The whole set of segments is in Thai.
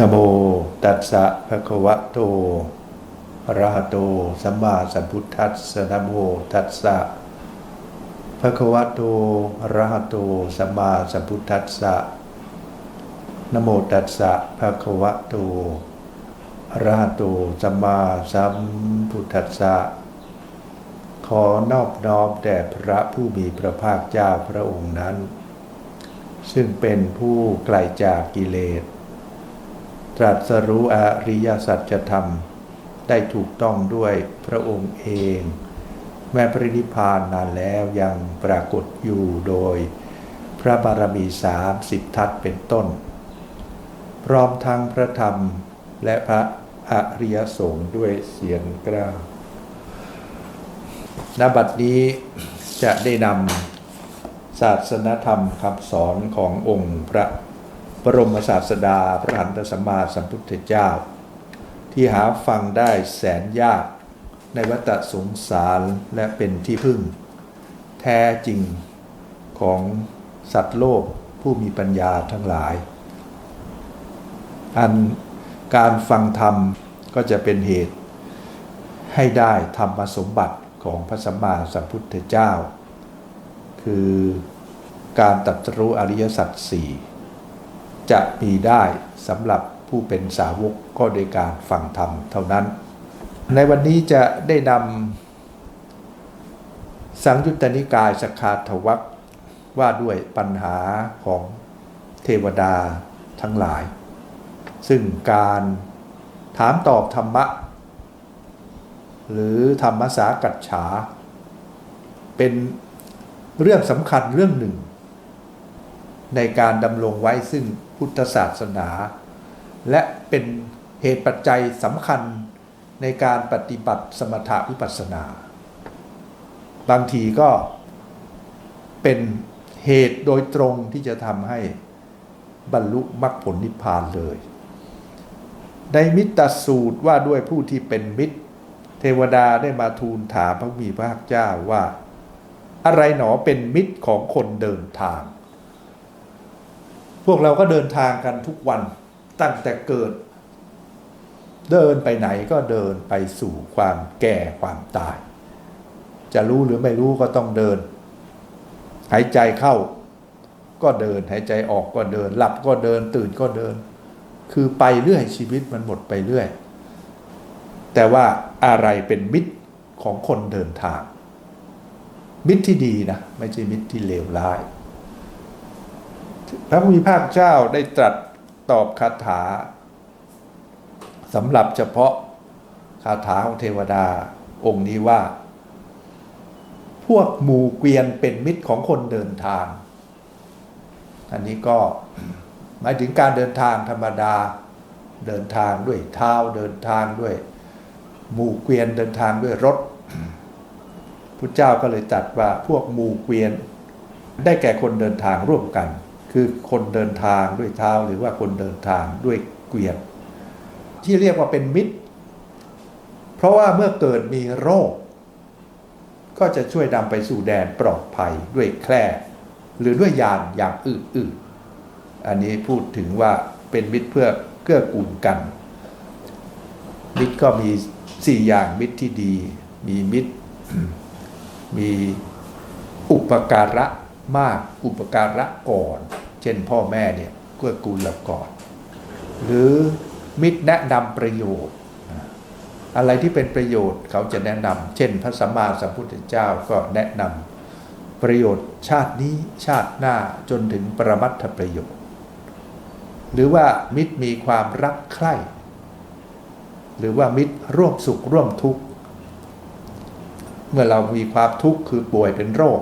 นโมตัสสะภะคะวะโตอะระหะโตสัมมาสัมพุทธัสสะนโมตัสสะภะคะวะโตอะระหะโตสัมมาสัมพุทธัสสะนโมตัสสะภะคะวะโตอะระหะโตสัมมาสัมพุทธัสสะขอนอบน้อมแด่พระผู้มีพระภาคเจ้าพระองค์นั้น ซึ่งเป็นผู้ไกลจากกิเลส ตรัสรู้อริยสัจธรรม ได้ถูกต้องด้วยพระองค์เอง แม้ปรินิพพานนานแล้วยังปรากฏอยู่โดย พระบารมีสามสิบทัศเป็นต้น พร้อมทั้งพระธรรมและพระอริยสงฆ์ด้วยเสียงกล้าณบัดนี้จะได้นำศาสนธรรมคำสอนขององค์พระ บรมศาสดาพระหันตสัมมาสัมพุทธเจ้า ที่หาฟังได้แสนยากในวัฏสงสารและเป็นที่พึ่ง แท้จริงของสัตว์โลกผู้มีปัญญาทั้งหลาย อันการฟังธรรมก็จะเป็นเหตุ ให้ได้ธรรมสมบัติของพระสัมมาสัมพุทธเจ้า คือการตรัสรู้อริยสัจสี่ จะมีได้สำหรับผู้เป็นสาวกก็โดยการฟังธรรมเท่านั้น ในวันนี้จะได้นำสังยุตตนิกายสกาทวักว่าด้วยปัญหาของเทวดาทั้งหลาย ซึ่งการถามตอบธรรมะ หรือธรรมสากัจฉา เป็นเรื่องสำคัญเรื่องหนึ่ง ในการดำรงไว้ซึ่งพุทธศาสนา และเป็นเหตุปัจจัยสำคัญในการปฏิบัติสมถะวิปัสสนา บางทีก็เป็นเหตุโดยตรงที่จะทำให้บรรลุมรรคผลนิพพานเลย ในมิตรสูตรว่าด้วยผู้ที่เป็นมิตร เทวดาได้มาทูลถามพระมีพระเจ้าว่า อะไรหนอเป็นมิตรของคนเดินทาง วกเราก็เดินทางกันทุกวันตั้งแต่เกิด เดินไปไหนก็เดินไปสู่ความแก่ความตาย จะรู้หรือไม่รู้ก็ต้องเดิน หายใจเข้าก็เดินหายใจออกก็เดิน หลับก็เดินตื่นก็เดิน คือไปเรื่อยชีวิตมันหมดไปเรื่อย แต่ว่าอะไรเป็นมิตรของคนเดินทาง มิตรที่ดีนะ ไม่ใช่มิตรที่เลวร้าย พระผู้มีภาคเจ้าได้ตรัสตอบคาถาสำหรับเฉพาะคาถาของเทวดาองค์นี้ว่า พวกหมู่เกวียนเป็นมิตรของคนเดินทาง อันนี้ก็หมายถึงการเดินทางธรรมดาเดินทางด้วยเท้าเดินทางด้วย หมู่เกวียนเดินทางด้วยรถพุทธเจ้าก็เลยตัดว่าพวกหมู่เกวียนได้แก่คนเดินทางร่วมกัน คือคนเดินทางด้วยเท้าหรือว่าคนเดินทางด้วยเกวียนที่เรียกว่าเป็นมิตร เพราะว่าเมื่อเกิดมีโรค ก็จะช่วยนำไปสู่แดนปลอดภัยด้วยแคร่หรือด้วยยานอย่างอื่นๆ อันนี้พูดถึงว่าเป็นมิตรเพื่อเกื้อกูลกัน มิตรก็มีสี่อย่างมิตรที่ดี มีมิตร มีอุปการะ มากอุปการะก่อน เช่นพ่อแม่เนี่ยเกื้อกูลเราก่อน หรือมิตรแนะนำประโยชน์ อะไรที่เป็นประโยชน์เขาจะแนะนำเช่น พระสัมมาสัมพุทธเจ้าก็แนะนำประโยชน์ชาตินี้ชาติหน้าจนถึงประมัตถประโยชน์ หรือว่ามิตรมีความรักใคร่ หรือว่ามิตรร่วมสุขร่วมทุกข์เมื่อเรามีความทุกข์คือป่วยเป็นโรค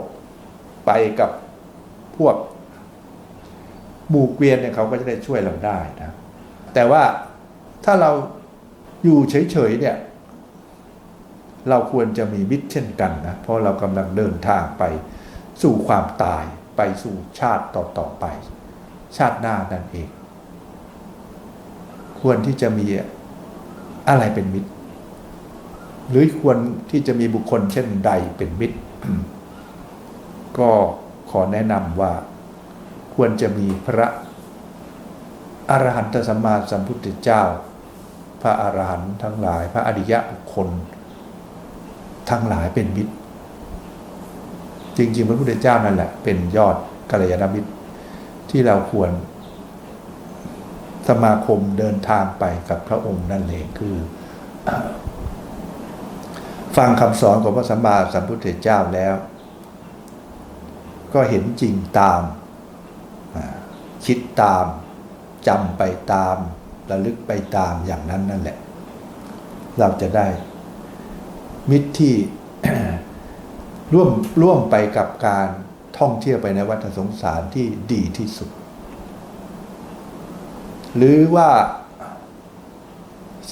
ไปกับ พวกหมู่เกวียนเนี่ยเขาก็จะได้ช่วยเราได้นะ แต่ว่าถ้าเราอยู่เฉยๆเนี่ย เราควรจะมีมิตรเช่นกันนะ เพราะเรากำลังเดินทางไปสู่ความตายไปสู่ชาติต่อๆไป ชาติหน้านั่นเอง ควรที่จะมีอะไรเป็นมิตร หรือควรที่จะมีบุคคลเช่นใดเป็นมิตร ก็ ขอแนะนำว่าควรจะมีพระอรหันตสัมมาสัมพุทธเจ้า พระอรหันต์ทั้งหลาย พระอริยะบุคคล ทั้งหลายเป็นมิตร จริง ๆ พระพุทธเจ้านั่นแหละ เป็นยอดกัลยาณมิตร ที่เราควร สมาคมเดินทางไปกับพระองค์นั่นเองคือ ฟังคำสอนของพระสัมมาสัมพุทธเจ้าแล้ว ก็เห็นจริงตาม คิดตามจำไปตามระลึกไปตามอย่างนั้นนั่นแหละ เราจะได้ มิตรที่ร่วมร่วมไปกับการท่องเที่ยวไปในวัฏสงสารที่ดีที่สุด หรือว่า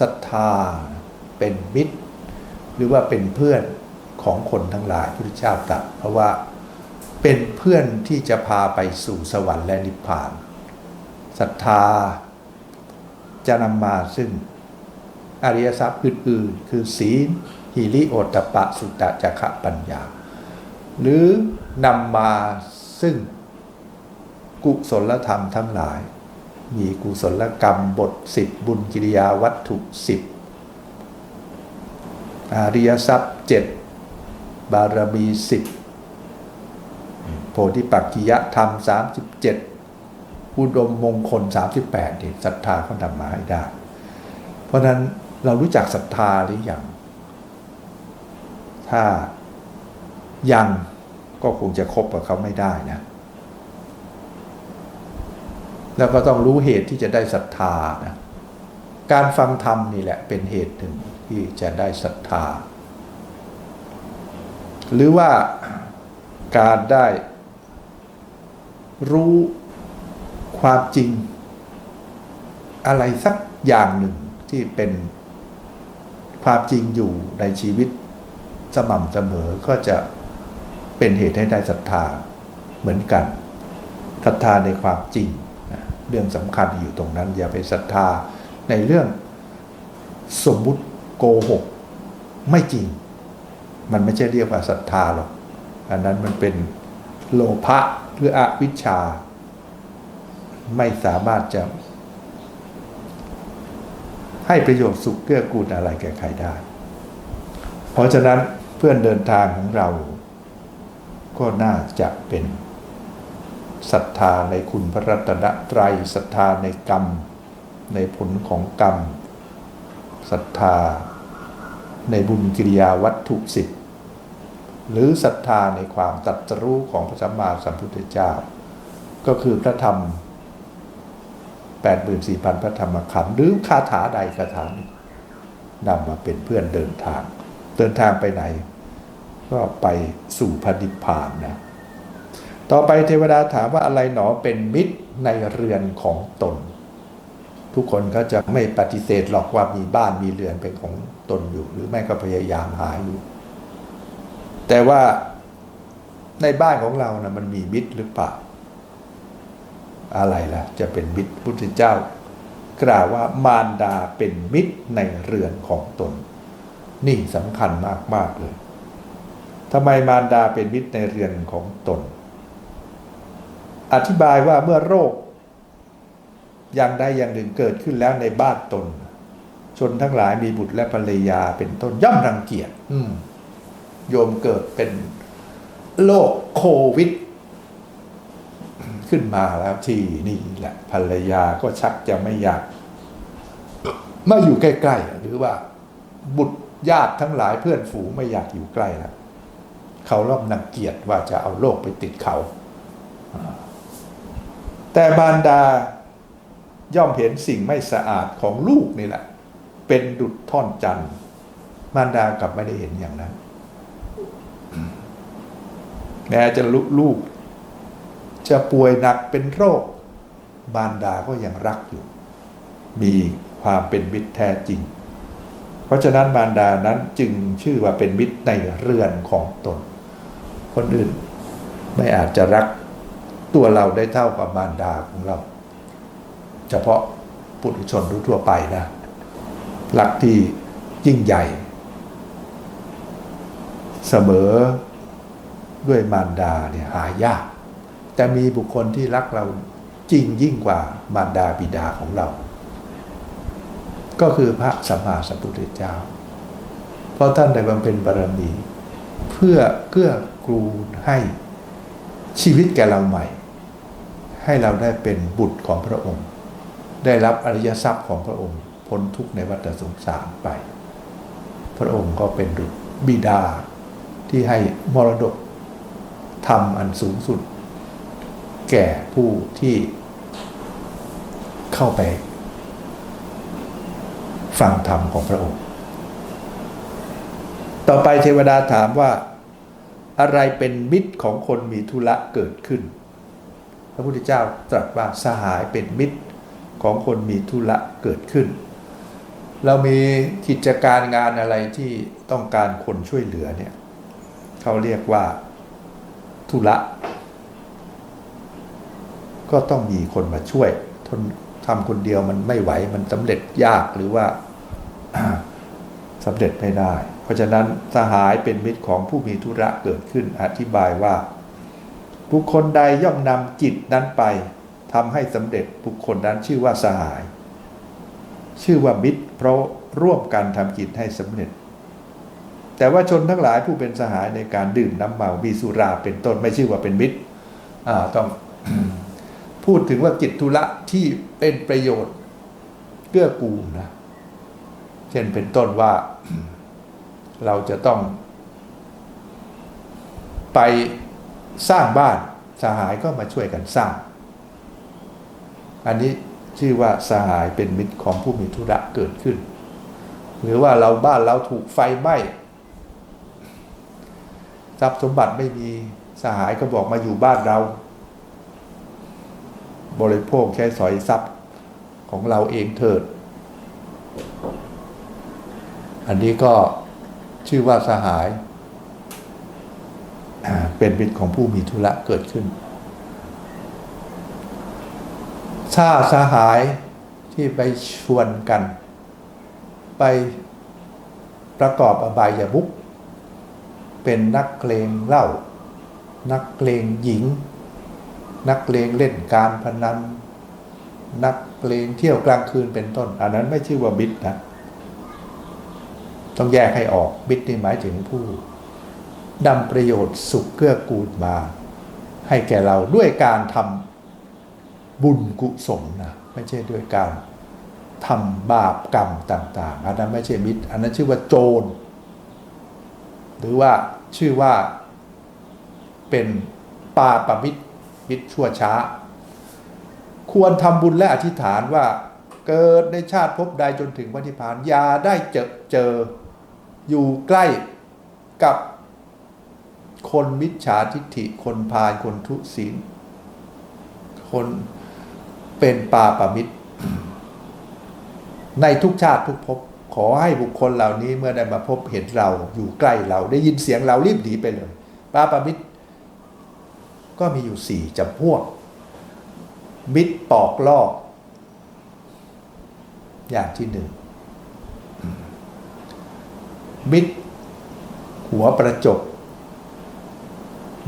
ศรัทธาเป็นมิตร หรือว่าเป็นเพื่อนของคนทั้งหลายพระพุทธเจ้าตรัสเพราะว่า เป็นเพื่อนที่จะพาไปสู่สวรรค์และนิพพานศรัทธาจะนำมาซึ่งอริยทรัพย์อื่นๆ คือศีลหิริโอตปะสุตตะจักขะปัญญา หรือนำมาซึ่งกุศลธรรมทั้งหลาย มีกุศลกรรมบทสิบบุญกิริยาวัตถุสิบอริยทรัพย์เจ็ดบารมีสิบ โพธิปักกิยธรรมสามสิบเจ็ดอุดมมงคลสามสิบแปดนี่ศรัทธาเขานำมาให้ได้ เพราะนั้นเรารู้จักศรัทธาหรือยังถ้ายังก็คงจะคบกับเขาไม่ได้นะ แล้วก็ต้องรู้เหตุที่จะได้ศรัทธานะการฟังธรรมนี่แหละเป็นเหตุหนึ่งที่จะได้ศรัทธา หรือว่าการได้ รู้ความจริง อะไรสักอย่างหนึ่งที่เป็นความจริงอยู่ในชีวิตสม่ำเสมอก็จะเป็นเหตุให้ได้ศรัทธาเหมือนกันศรัทธาในความจริงเรื่องสำคัญอยู่ตรงนั้น อย่าไปศรัทธาในเรื่องสมมุติโกหก ไม่จริง มันไม่ใช่เรียกว่าศรัทธาหรอก อันนั้นมันเป็นโลภะ หรืออวิชชา ไม่สามารถจะ ให้ประโยชน์สุขเกื้อกูลอะไรแก่ใครได้ เพราะฉะนั้นเพื่อนเดินทางของเรา ก็น่าจะเป็นศรัทธาในคุณพระรัตนตรัยศรัทธาในกรรม ในผลของกรรมศรัทธาในบุญกิริยาวัตถุสิบ หรือศรัทธาในความตรัสรู้ของพระสัมมาสัมพุทธเจ้า ก็คือพระธรรม 84,000 พระธรรมขันธ์หรือคาถาใดคาถาหนึ่งนำมาเป็นเพื่อนเดินทาง เดินทางไปไหน ก็ไปสู่พระนิพพานนะต่อไปเทวดาถามว่าอะไรหนอเป็นมิตรในเรือนของตน ทุกคนก็จะไม่ปฏิเสธหรอกว่ามีบ้านมีเรือนเป็นของตนอยู่ หรือไม่ก็พยายามหาอยู่ แต่ว่าในบ้านของเรานะมันมีมิตรหรือเปล่า อะไรล่ะ จะเป็นมิตรพุทธเจ้า กล่าวว่ามารดาเป็นมิตรในเรือนของตน นี่สำคัญมากมากเลยทำไมมารดาเป็นมิตรในเรือนของตน อธิบายว่าเมื่อโรค อย่างใดอย่างหนึ่งเกิดขึ้นแล้วในบ้านตน ชนทั้งหลายมีบุตรและภรรยาเป็นต้นย่อมรังเกียจอืม โยมเกิดเป็นโรคโควิด ขึ้นมาแล้วที่นี่แหละภรรยาก็ชักจะไม่อยาก มาอยู่ใกล้ๆหรือว่า บุตรญาติทั้งหลายเพื่อนฝูงไม่อยากอยู่ใกล้แล้วเขาร่อมนังเกียจว่าจะเอาโรคไปติดเขา แต่บารดาย่อมเห็นสิ่งไม่สะอาดของลูกนี่แหละ เป็นดุจท่อนจันมารดากลับไม่ได้เห็นอย่างนั้น แม้จะลุลูก จะป่วยหนักเป็นโรคมารดาก็ยังรักอยู่ มีความเป็นมิตรแท้จริง เพราะฉะนั้นมารดานั้นจึงชื่อว่าเป็นมิตรในเรือนของตน คนอื่นไม่อาจจะรักตัวเราได้เท่ากับมารดาของเรา เฉพาะปุถุชนทั่วไปนะรักที่ยิ่งใหญ่ เสมอด้วยมารดาเนี่ยหายาก แต่มีบุคคลที่รักเราจริงยิ่งกว่ามารดาบิดาของเรา ก็คือพระสัมมาสัมพุทธเจ้า เพราะท่านได้บำเพ็ญบารมี เพื่อเกื้อกูลให้ชีวิตแก่เราใหม่ ให้เราได้เป็นบุตรของพระองค์ ได้รับอริยทรัพย์ของพระองค์พ้นทุกข์ในวัฏสงสารไป พระองค์ก็เป็นดุจบิดา ที่ให้มรดกธรรมอันสูงสุด แก่ผู้ที่เข้าไป ฟังธรรมของพระองค์ ต่อไปเทวดาถามว่าอะไรเป็นมิตรของคนมีธุระเกิดขึ้น พระพุทธเจ้าตรัสว่าสหายเป็นมิตรของคนมีธุระเกิดขึ้น เรามีกิจการงานอะไรที่ต้องการคนช่วยเหลือเนี่ย เขาเรียกว่าธุระ ก็ต้องมีคนมาช่วยทนทำคนเดียวมันไม่ไหวมันสำเร็จยากหรือว่าสำเร็จไม่ได้ เพราะฉะนั้นสหายเป็นมิตรของผู้มีธุระเกิดขึ้นอธิบายว่า บุคคลใดย่อมนำจิตนั้นไปทำให้สำเร็จบุคคลนั้นชื่อว่าสหาย ชื่อว่ามิตร เพราะร่วมกันทำจิตให้สำเร็จ แต่ว่าชนทั้งหลายผู้เป็นสหายในการดื่มน้ำเมามีสุราเป็นต้นไม่ชื่อว่าเป็นมิตรอ่าต้องพูดถึงว่ากิจธุระที่เป็นประโยชน์เกื้อกูลนะ เช่นเป็นต้นว่าเราจะต้อง ไปสร้างบ้านสหายก็มาช่วยกันสร้าง อันนี้ชื่อว่าสหายเป็นมิตรของผู้มีธุระเกิดขึ้น หรือว่าเราบ้านเราถูกไฟไหม้ ทรัพย์สมบัติไม่มีสหายก็บอกมาอยู่บ้านเรา บริโภคใช้สอยทรัพย์ของเราเองเถิด อันนี้ก็ชื่อว่าสหายเป็นมิตรของผู้มีธุระเกิดขึ้น ถ้าสหายที่ไปชวนกัน ไปประกอบอบายามุก เป็นนักเลงเหล้านักเลงหญิง นักเลงเล่นการพนัน นักเลงเที่ยวกลางคืนเป็นต้น อันนั้นไม่ชื่อว่าบิดนะต้องแยกให้ออกบิดนี่หมายถึงผู้นำประโยชน์สุขเกื้อกูลมา ให้แก่เราด้วยการทำบุญกุศลนะไม่ใช่ด้วยการทำบาปกรรมต่าง ๆ อันนั้นไม่ใช่มิตร อันนั้นชื่อว่าโจร หรือว่าชื่อว่าเป็นปาปมิตรมิตรชั่วช้า ควรทำบุญและอธิษฐานว่าเกิดในชาติภพใดจนถึงวันนิพพานอย่าได้เจอเจออยู่ใกล้กับคนมิจฉาทิฏฐิคนพาลคนทุศีลคนเป็นปาปมิตร ในทุกชาติทุกภพ ขอให้บุคคลเหล่านี้เมื่อได้มาพบเห็นเราอยู่ใกล้เรา ได้ยินเสียงเรารีบหนีไปเลยปาปมิตร ก็มีอยู่สี่จำพวก มิตรปอกลอก อย่างที่หนึ่งมิตร หัวประจบ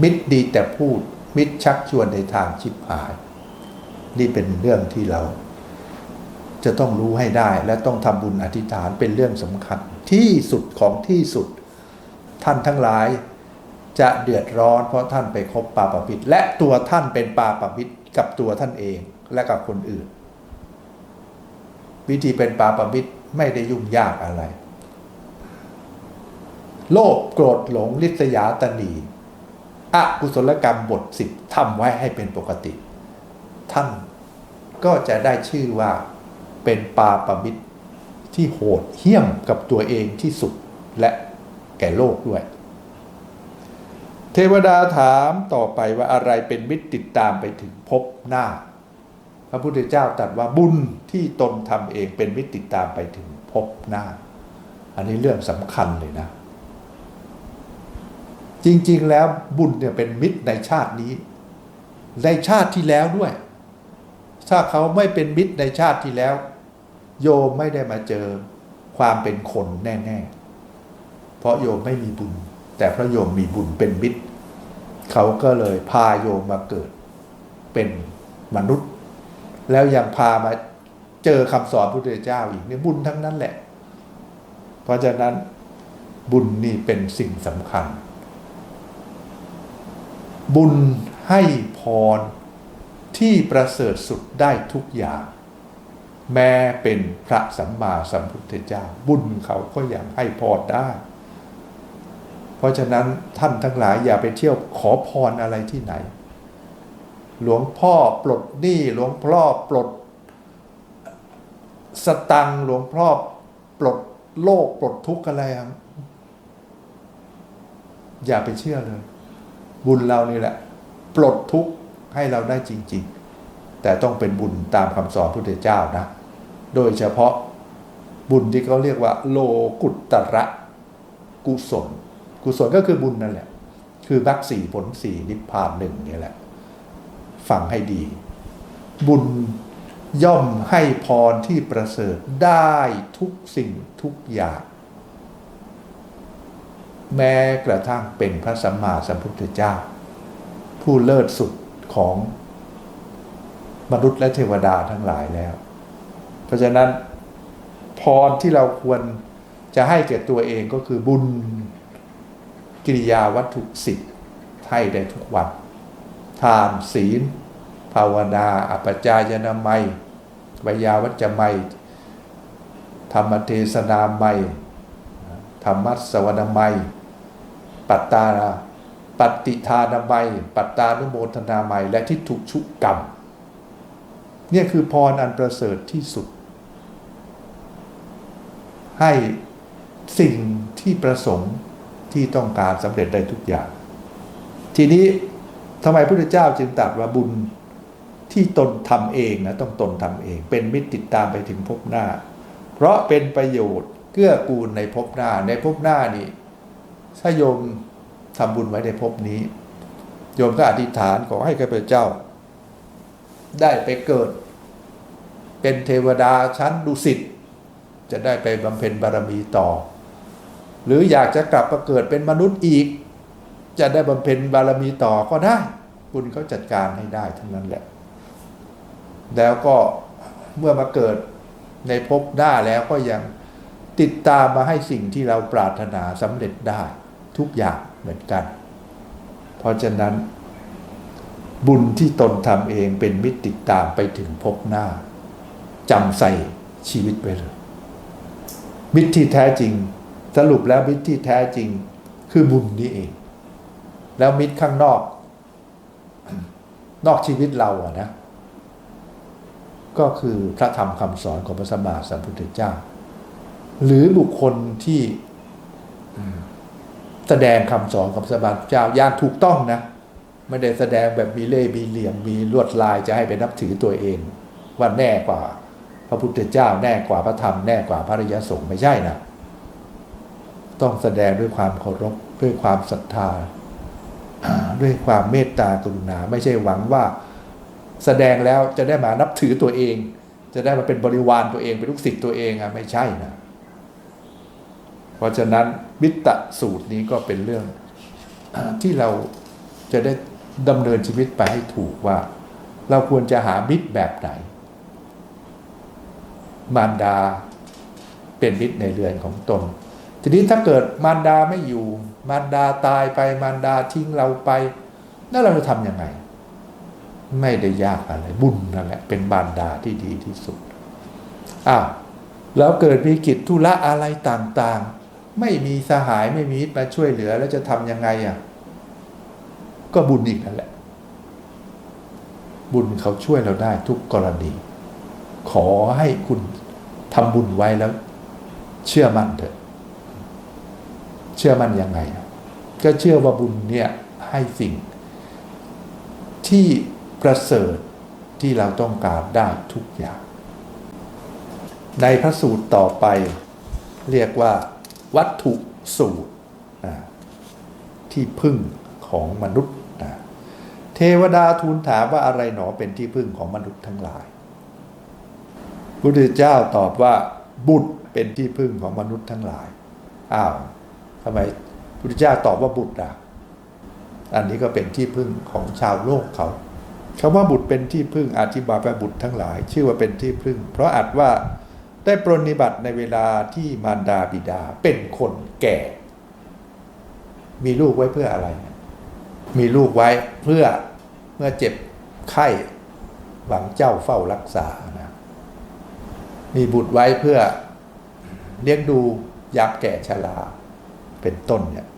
มิตรดีแต่พูด มิตรชักชวนในทางชิบหาย นี่เป็นเรื่องที่เรา จะต้องรู้ให้ได้และต้องทำบุญอธิษฐานเป็นเรื่องสำคัญ ที่สุดของที่สุด ท่านทั้งหลายจะเดือดร้อนเพราะท่านไปคบปาปมิตรและตัวท่านเป็นปาปมิตรกับตัวท่านเองและกับคนอื่น วิธีเป็นปาปมิตรไม่ได้ยุ่งยากอะไร โลภโกรธหลงลิษยาตนีอกุศลกรรมบทสิบทำไว้ให้เป็นปกติ ท่านก็จะได้ชื่อว่า เป็นปาปมิตรที่โหดเหี้ยมกับตัวเองที่สุดและแก่โลกด้วย เทวดาถามต่อไปว่าอะไรเป็นมิตรติดตามไปถึงพบหน้า พระพุทธเจ้าตรัสว่าบุญที่ตนทำเองเป็นมิตรติดตามไปถึงพบหน้า อันนี้เรื่องสำคัญเลยนะ จริงๆแล้วบุญเนี่ยเป็นมิตรในชาตินี้ ในชาติที่แล้วด้วย ถ้าเขาไม่เป็นมิตรในชาติที่แล้ว โยมไม่ได้มาเจอความเป็นคนแน่ๆ เพราะโยมไม่มีบุญ แต่พระโยมมีบุญเป็นมิตร เขาก็เลยพาโยมมาเกิดเป็นมนุษย์ แล้วยังพามาเจอคำสอนพระพุทธเจ้าอีกเนี่ยบุญทั้งนั้นแหละ เพราะฉะนั้นบุญนี่เป็นสิ่งสำคัญ บุญให้พรที่ประเสริฐสุดได้ทุกอย่าง แม้เป็นพระสัมมาสัมพุทธเจ้า บุญเขาก็ยังให้พรได้ เพราะฉะนั้นท่านทั้งหลายอย่าไปเที่ยวขอพรอะไรที่ไหน หลวงพ่อปลดหนี้หลวงพ่อปลด สตังหลวงพ่อปลดโลกปลดทุกข์อะไรอย่าไปเชื่อเลย บุญเรานี่แหละ ปลดทุกข์ให้เราได้จริง ๆ แต่ต้องเป็นบุญตามคำสอนพระพุทธเจ้านะ โดยเฉพาะบุญที่เขาเรียกว่า โลกุตตระกุศล กุศลก็คือบุญนั่นแหละ คือมรรคสี่ผลสี่นิพพานหนึ่งนี่แหละ ฟังให้ดี บุญย่อมให้พรที่ประเสริฐได้ทุกสิ่งทุกอย่าง แม้กระทั่งเป็นพระสัมมาสัมพุทธเจ้า ผู้เลิศสุดของมนุษย์และเทวดาทั้งหลายแล้ว เพราะฉะนั้นพรที่เราควรจะให้แก่ตัวเองก็คือบุญกิริยาวัตถุสิทธิ์ให้ได้ทุกวันทานศีล ภาวนาอัปจายนามัยวยาวัจจะไมยธรรมเทศนาไมยธรรมัสวนามัยปัตตาปฏิทานามัยปัตตานุโมทนาไมยและทิฏฐุชุกรรม เนี่ยคือพรอันประเสริฐที่สุด ให้สิ่งที่ประสงค์ที่ต้องการสำเร็จได้ทุกอย่าง ทีนี้ทำไมพระพุทธเจ้าจึงตรัสว่าบุญที่ตนทำเองนะต้องตนทำเอง เป็นมิตรติดตามไปถึงภพหน้า เพราะเป็นประโยชน์เกื้อกูลในภพหน้าในภพหน้านี่ถ้าโยมทำบุญไว้ในภพนี้ โยมก็อธิษฐานขอให้ข้าพเจ้า ได้ไปเกิด เป็นเทวดาชั้นดุสิต จะได้ไปบำเพ็ญบารมีต่อ หรืออยากจะกลับมาเกิดเป็นมนุษย์อีก จะได้บำเพ็ญบารมีต่อก็ได้ บุญเขาจัดการให้ได้ทั้งนั้นแหละ แล้วก็เมื่อมาเกิดในภพหน้าแล้วก็ยังติดตามมาให้สิ่งที่เราปรารถนาสำเร็จได้ทุกอย่างเหมือนกัน เพราะฉะนั้น บุญที่ตนทำเองเป็นมิตรติดตามไปถึงภพหน้าจำใส่ชีวิตไปเลย มิตรที่แท้จริง สรุปแล้วมิตรที่แท้จริง คือบุญนี้เอง แล้วมิตรข้างนอก นอกชีวิตเราอะนะ ก็คือพระธรรมคำสอนของพระสัมมาสัมพุทธเจ้า หรือบุคคลที่แสดงคำสอนของพระสัมมาสัมพุทธเจ้าอย่างถูกต้องนะไม่ได้แสดงแบบมีเล่มีเหลี่ยมมีลวดลายจะให้ไปนับถือตัวเองว่าแน่กว่า พระพุทธเจ้าแน่กว่าพระธรรมแน่กว่าพระริยสงฆ์ไม่ใช่นะต้องแสดงด้วยความเคารพด้วยความศรัทธา ด้วยความเมตตากรุณา ไม่ใช่หวังว่า แสดงแล้วจะได้มานับถือตัวเอง จะได้มาเป็นบริวารตัวเองเป็นลูกศิษย์ตัวเองอะไม่ใช่นะเพราะฉะนั้นมิตรสูตรนี้ก็เป็นเรื่องที่เราจะได้ดำเนินชีวิตไปให้ถูกว่า เราควรจะหามิตรแบบไหน มารดาเป็นมิตรในเรือนของตน ทีนี้ถ้าเกิดมารดาไม่อยู่ มารดาตายไปมารดาทิ้งเราไป แล้วเราจะทำยังไง ไม่ได้ยากอะไร บุญนั่นแหละเป็นมารดาที่ดีที่สุดอ้าวแล้วเกิดมีกิจธุระอะไรต่างๆ ไม่มีสหายไม่มีมิตรมาช่วยเหลือแล้วจะทำยังไงอะก็บุญอีกนั่นแหละ บุญเขาช่วยเราได้ทุกกรณี ขอให้คุณทำบุญไว้แล้ว เชื่อมั่นเถอะ เชื่อมั่นยังไง ก็เชื่อว่าบุญเนี่ยให้สิ่ง ที่ประเสริฐที่เราต้องการได้ทุกอย่าง ในพระสูตรต่อไป เรียกว่า วัตถุสูตรที่พึ่งของมนุษย์ เทวดาทูลถามว่าอะไรหนอเป็นที่พึ่งของมนุษย์ทั้งหลาย พระพุทธเจ้าตอบว่าบุตรเป็นที่พึ่งของมนุษย์ทั้งหลาย อ้าวทำไมพระพุทธเจ้าตอบว่าบุตรอะ อันนี้ก็เป็นที่พึ่งของชาวโลกเขาคำว่าบุตรเป็นที่พึ่งอธิบายว่าบุตรทั้งหลาย ชื่อว่าเป็นที่พึ่ง เพราะอาจว่าได้ปรนนิบัติในเวลาที่มารดาบิดาเป็นคนแก่ มีลูกไว้เพื่ออะไร มีลูกไว้เพื่อเมื่อเจ็บไข้หวังเจ้าเฝ้ารักษานะ มีบุตรไว้เพื่อเลี้ยงดูยามแก่ชราเป็นต้นเนี่ย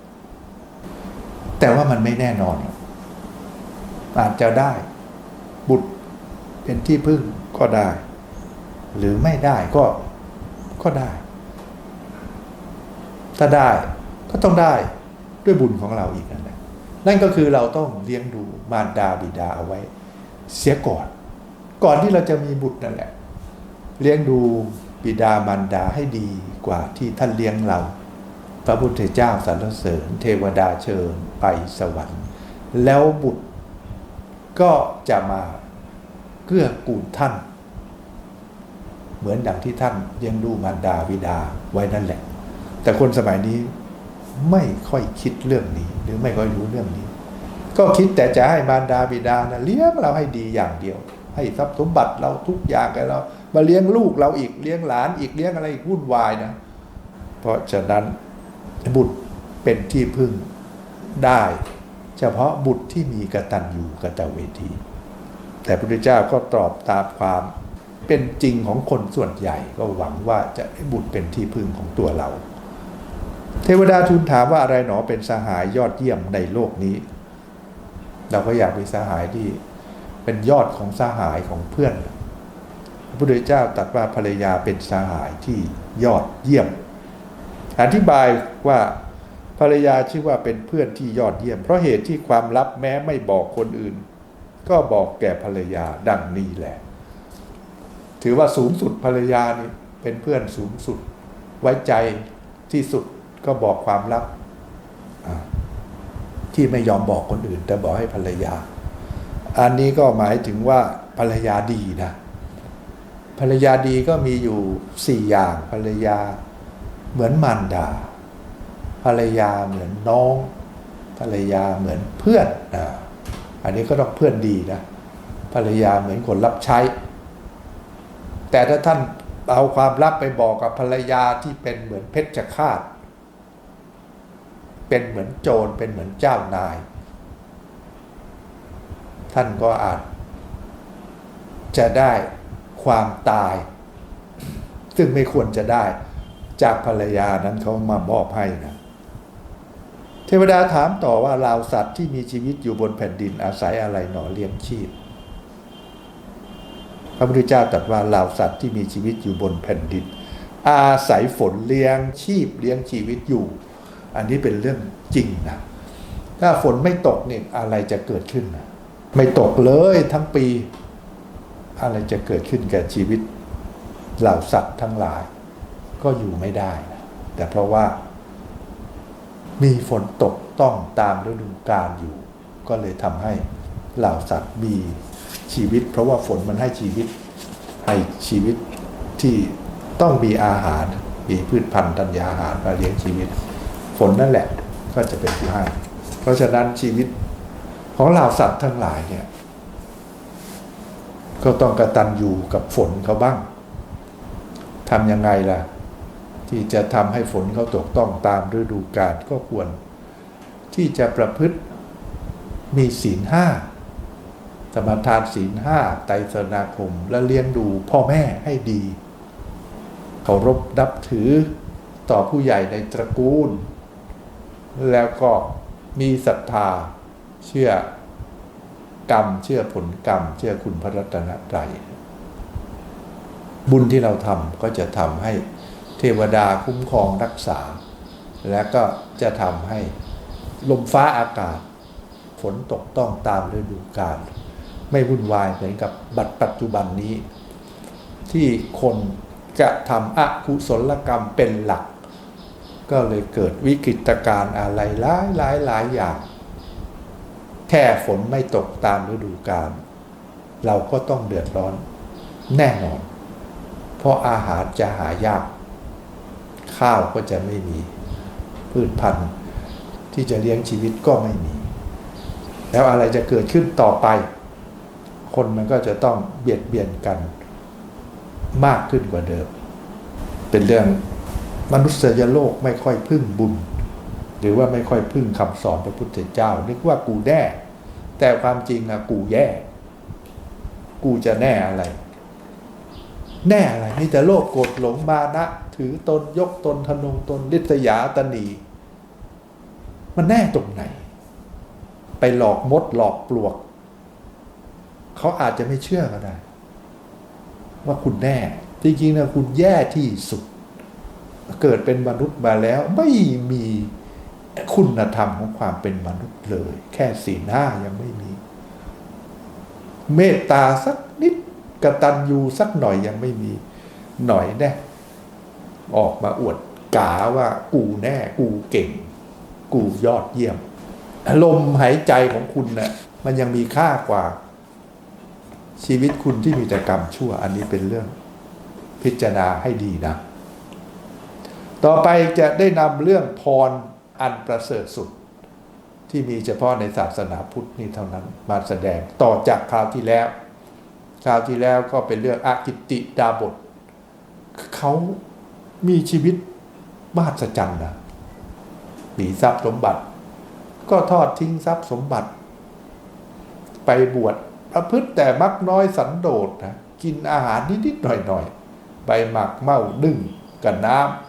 แต่ว่ามันไม่แน่นอน อาจจะได้ บุตรเป็นที่พึ่งก็ได้ หรือไม่ได้ก็ก็ได้ ถ้าได้ก็ต้องได้ด้วยบุญของเราอีกนั่นแหละนั่นก็คือเราต้องเลี้ยงดูมารดาบิดาเอาไว้ เสียก่อน ก่อนที่เราจะมีบุตรนั่นแหละ เลี้ยงดูบิดามารดาให้ดีกว่าที่ท่านเลี้ยงเรา พระพุทธเจ้าสรรเสริญ เทวดาเชิญไปสวรรค์ แล้วบุตรก็จะมาเกื้อกูลท่าน เหมือนดังที่ท่านเลี้ยงดูมารดาบิดาไว้นั่นแหละ แต่คนสมัยนี้ไม่ค่อยคิดเรื่องนี้ หรือไม่ค่อยรู้เรื่องนี้ ก็คิดแต่จะให้มารดาบิดานะเลี้ยงเราให้ดีอย่างเดียว ให้ทรัพย์สมบัติเราทุกอย่างกับเรา มาเลี้ยงลูกเราอีกเลี้ยงหลานอีกเลี้ยงอะไรอีกวุ่นวายนะ เพราะฉะนั้นบุตรเป็นที่พึ่งได้ เฉพาะบุตรที่มีกตัญญูกตเวที แต่พระพุทธเจ้าก็ตอบตามความเป็นจริงของคนส่วนใหญ่ก็หวังว่าจะให้บุตรเป็นที่พึ่งของตัวเรา เทวดาทูลถามว่าอะไรหนอเป็นสหายยอดเยี่ยมในโลกนี้ เราก็อยากมีสหายที่เป็นยอดของสหายของเพื่อน พระพุทธเจ้าตรัสว่าภรรยาเป็นสหายที่ยอดเยี่ยม อธิบายว่าภรรยาชื่อว่าเป็นเพื่อนที่ยอดเยี่ยม เพราะเหตุที่ความลับแม้ไม่บอกคนอื่น ก็บอกแก่ภรรยาดังนี้แหละ ถือว่าสูงสุดภรรยานี่เป็นเพื่อนสูงสุด ไว้ใจที่สุดก็บอกความลับที่ไม่ยอมบอกคนอื่น แต่บอกให้ภรรยา อันนี้ก็หมายถึงว่าภรรยาดีนะ ภรรยาดีก็มีอยู่สี่อย่างภรรยาเหมือนมารดา ภรรยาเหมือนน้อง ภรรยาเหมือนเพื่อนนะอันนี้ก็ต้องเพื่อนดีนะภรรยาเหมือนคนรับใช้ แต่ถ้าท่านเอาความลับไปบอกกับภรรยาที่เป็นเหมือนเพชฌฆาต เป็นเหมือนโจรเป็นเหมือนเจ้านาย ท่านก็อาจจะได้ ความตาย ซึ่งไม่ควรจะได้ จากภรรยานั้นเขามามอบให้นะเทวดาถามต่อว่าลาสัตว์ที่มีชีวิตอยู่บนแผ่นดินอาศัยอะไรหนอเลี้ยงชีพ พระพุทธเจ้าตรัสว่าลาสัตว์ที่มีชีวิตอยู่บนแผ่นดิน อาศัยฝนเลี้ยงชีพเลี้ยงชีวิตอยู่ อันนี้เป็นเรื่องจริงนะถ้าฝนไม่ตกเนี่ยอะไรจะเกิดขึ้นนะไม่ตกเลยทั้งปี อะไรจะเกิดขึ้นแก่ชีวิตเหล่าสัตว์ทั้งหลาย ก็อยู่ไม่ได้นะแต่เพราะว่า มีฝนตกต้องตามฤดูกาลอยู่ ก็เลยทำให้เหล่าสัตว์มีชีวิต เพราะว่าฝนมันให้ชีวิตให้ชีวิตที่ต้องมีอาหาร มีพืชพันธุ์ธัญญาหารมาเลี้ยงชีวิต ฝนนั่นแหละก็จะเป็นผู้ให้เพราะฉะนั้นชีวิตของเหล่าสัตว์ทั้งหลายเนี่ย ก็ต้องกระตันอยู่กับฝนเขาบ้างทำยังไงล่ะ ที่จะทำให้ฝนเขาตกต้องตามฤดูกาลก็ควร ที่จะประพฤติมีศีลห้าสมาทานศีลห้าไตรสรณาคม และเลี้ยงดูพ่อแม่ให้ดีเคารพนับถือต่อผู้ใหญ่ในตระกูล แล้วก็มีศรัทธาเชื่อ กรรม เชื่อผลกรรม เชื่อคุณพระรัตนตรัยบุญที่เราทำก็จะทำให้เทวดาคุ้มครองรักษา และก็จะทำให้ลมฟ้าอากาศ ฝนตกต้องตามฤดูกาลไม่วุ่นวายเหมือนกับบัดปัจจุบันนี้ ที่คนจะทำอกุศลกรรมเป็นหลัก ก็เลยเกิดวิกฤตการณ์อะไรหลายหลายหลายอย่าง แค่ฝนไม่ตกตามฤดูกาลเราก็ต้องเดือดร้อนแน่นอน เพราะอาหารจะหายาก ข้าวก็จะไม่มี พืชพันธุ์ที่จะเลี้ยงชีวิตก็ไม่มี แล้วอะไรจะเกิดขึ้นต่อไป คนมันก็จะต้องเบียดเบียนกันมากขึ้นกว่าเดิม เป็นเรื่องมนุษยโลกไม่ค่อยพึ่งบุญ หรือว่าไม่ค่อยพึ่งคำสอนพระพุทธเจ้า นึกว่ากูแน่ แต่ความจริงอะกูแย่ กูจะแน่อะไร แน่อะไรนี่แต่โลกโกรธหลงมานะ ถือตนยกตนทนงตนลิษยาตนี มันแน่ตรงไหน ไปหลอกมดหลอกปลวก เขาอาจจะไม่เชื่อก็ได้ ว่าคุณแน่ จริงๆนะคุณแย่ที่สุด เกิดเป็นมนุษย์มาแล้วไม่มี คุณธรรมของความเป็นมนุษย์เลย แค่สีหน้ายังไม่มี เมตตาสักนิดกระตัญญูสักหน่อยยังไม่มี หน่อยแน่ออกมาอวดกาว่ากูแน่ กูเก่ง กูยอดเยี่ยม ลมหายใจของคุณนะ่ะมันยังมีค่ากว่า ชีวิตคุณที่มีแต่กรรมชั่ว อันนี้เป็นเรื่อง พิจารณาให้ดีนะ ต่อไปจะได้นำเรื่องพร อันประเสริฐสุด ที่มีเฉพาะในศาสนาพุทธนี่เท่านั้นมาแสดงต่อจากคราวที่แล้ว คราวที่แล้วก็เป็นเรื่องอากิตติดาบทเขามีชีวิตมหัศจรรย์นะมีทรัพย์สมบัติ ก็ทอดทิ้งทรัพย์สมบัติ ไปบวชประพฤติแต่มักน้อยสันโดษนะกินอาหารนิดๆหน่อยๆใบหมักเมานึ่งกับน้ำ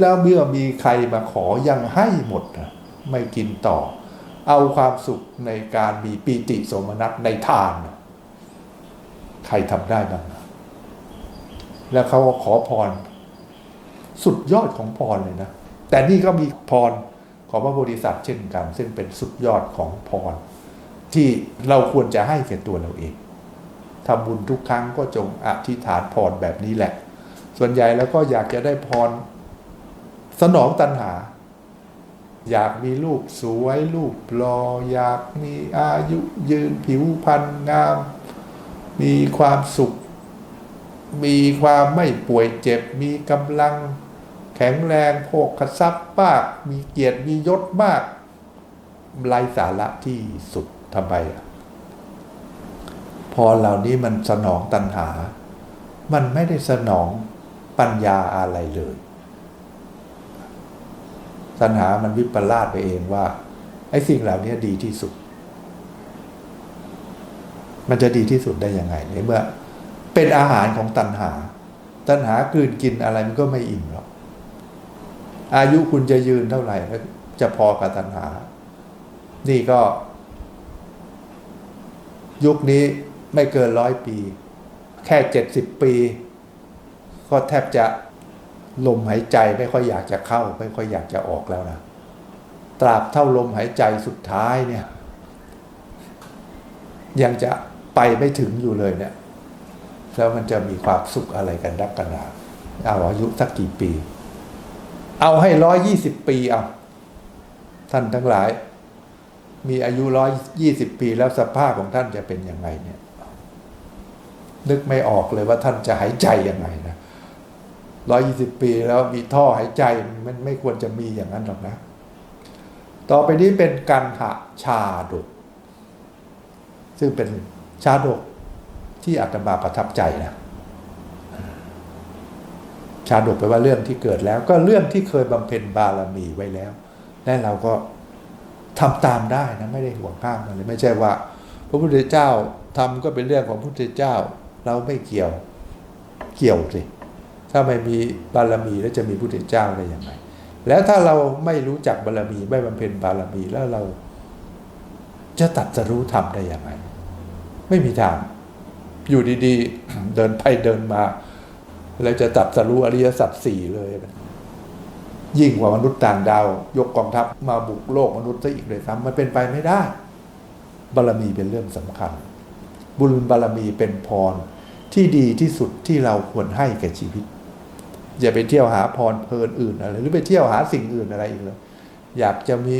แล้วเมื่อมีใครมาขอยังให้หมดนะไม่กินต่อ เอาความสุขในการมีปีติสมนัสในทาน ใครทำได้บ้างแล้วเขาก็ขอพร สุดยอดของพรเลยนะ แต่นี่ก็มีพรของพระโพธิสัตว์เช่นกัน ซึ่งเป็นสุดยอดของพร ที่เราควรจะให้แก่ตัวเราเองทำบุญทุกครั้งก็จงอธิษฐานพรแบบนี้แหละ ส่วนใหญ่แล้วก็อยากจะได้พร สนองตัณหา อยากมีลูกสวยลูกหลออยากมีอายุยืนผิวพรรณงาม มีความสุข มีความไม่ป่วยเจ็บ มีกำลัง แข็งแรงโภคทรัพย์มาก มีเกียรติมียศมากไร้สาระที่สุดทำไมอะพอเหล่านี้มันสนองตัณหา มันไม่ได้สนองปัญญาอะไรเลย ตัณหามันวิปลาสไปเองว่าไอ้สิ่งเหล่านี้ดีที่สุด มันจะดีที่สุดได้ยังไงในเมื่อ เป็นอาหารของตัณหา ตัณหากลืนกินอะไรมันก็ไม่อิ่มหรอก อายุคุณจะยืนเท่าไหร่ก็จะพอกับตัณหา นี่ก็ ยุคนี้ไม่เกินร้อยปี แค่เจ็ดสิบปี ก็แทบจะ ลมหายใจไม่ค่อยอยากจะเข้า ไม่ค่อยอยากจะออกแล้วนะตราบเท่าลมหายใจสุดท้ายเนี่ย ยังจะไปไม่ถึงอยู่เลยเนี่ย แล้วมันจะมีความสุขอะไรกันนักกันหนาเอาอายุสักกี่ปี เอาให้ร้อยยี่สิบปีเอาท่านทั้งหลาย มีอายุร้อยยี่สิบปีแล้วสภาพของท่านจะเป็นยังไงเนี่ย นึกไม่ออกเลยว่าท่านจะหายใจยังไงนะ ร้อยี่สิบปีแล้วมีท่อหายใจมันไม่ควรจะมีอย่างนั้นหรอกนะ ต่อไปนี้เป็นการหะชาดก ซึ่งเป็นชาดกที่อาตมาประทับใจนะชาดกแปลว่าเรื่องที่เกิดแล้ว ก็เรื่องที่เคยบำเพ็ญบารมีไว้แล้ว และเราก็ทำตามได้นะไม่ได้ห่วงข้ามมันเลยไม่ใช่ว่า พระพุทธเจ้าทำก็เป็นเรื่องของพระพุทธเจ้า เราไม่เกี่ยวเกี่ยวสิ ถ้าไม่มีบารมีแล้วจะมีพุทธเจ้าได้อย่างไร แล้วถ้าเราไม่รู้จักบารมีไม่บำเพ็ญบารมีแล้วเราจะตัดจะรู้ธรรมได้อย่างไร ไม่มีทาง อยู่ดีๆ เดินไปเดินมา แล้วจะตัดสรู้อริยสัจสี่เลย ยิ่งกว่ามนุษย์ต่างดาว ยกกองทัพมาบุกโลกมนุษย์ซะอีกเลยซ้ำมันเป็นไปไม่ได้ บารมีเป็นเรื่องสำคัญ บุญบารมีเป็นพรที่ดีที่สุดที่เราควรให้แก่ชีวิต อย่าไปเที่ยวหาพรเพลินอื่นอะไรหรือไปเที่ยวหาสิ่งอื่นอะไรอีกเลยอยากจะมี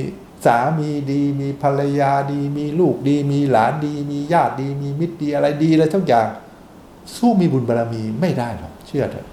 สามีดีมีภรรยาดีมีลูกดี มีหลานดี มีญาติดี มีมิตรดีอะไรดีอะไรทุกอย่าง สู้มีบุญบารมีไม่ได้หรอกเชื่อเถอะ